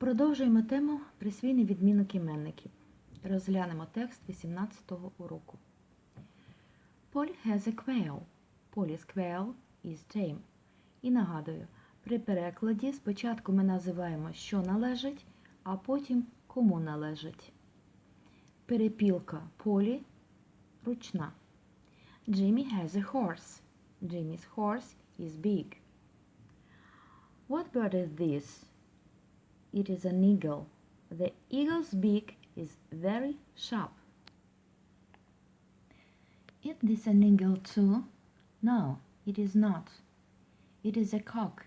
Продовжуємо тему присвійний відмінок іменників. Розглянемо текст 18-го уроку. Polly has a quail. Polly's quail is tame. І нагадую, при перекладі спочатку ми називаємо, що належить, а потім кому належить. Перепілка Полі ручна. Jimmy has a horse. Jimmy's horse is big. What bird is this? It is an eagle. The eagle's beak is very sharp. Is this an eagle too? No, it is not. It is a cock.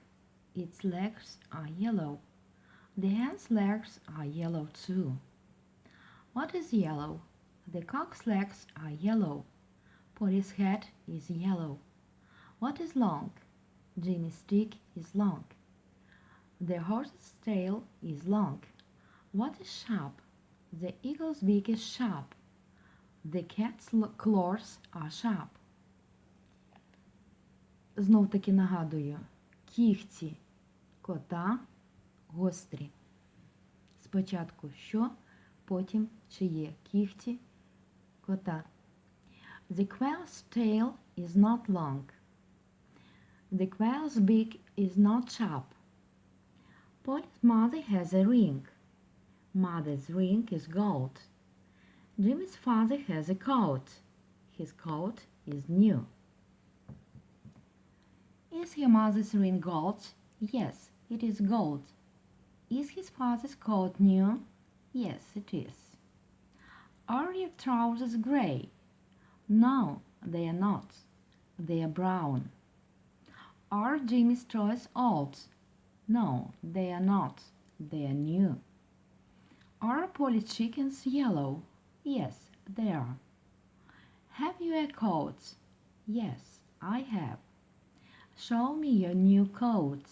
Its legs are yellow. The hen's legs are yellow too. What is yellow? The cock's legs are yellow. Polly's head is yellow. What is long? Jimmy's stick is long. The horse's tail is long. What is sharp? The eagle's beak is sharp. The cat's claws are sharp. Знов таки нагадую, кігті кота гострі. Спочатку що, потім чиє кігті кота. The quail's tail is not long. The quail's beak is not sharp. Polly's mother has a ring. Mother's ring is gold. Jimmy's father has a coat. His coat is new. Is your mother's ring gold? Yes, it is gold. Is his father's coat new? Yes, it is. Are your trousers gray? No, they are not. They are brown. Are Jimmy's toys old? No, they are not. They are new. Are Polly's chickens yellow? Yes, they are. Have you a coat? Yes, I have. Show me your new coat.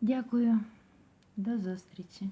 Дякую. До зустрічі.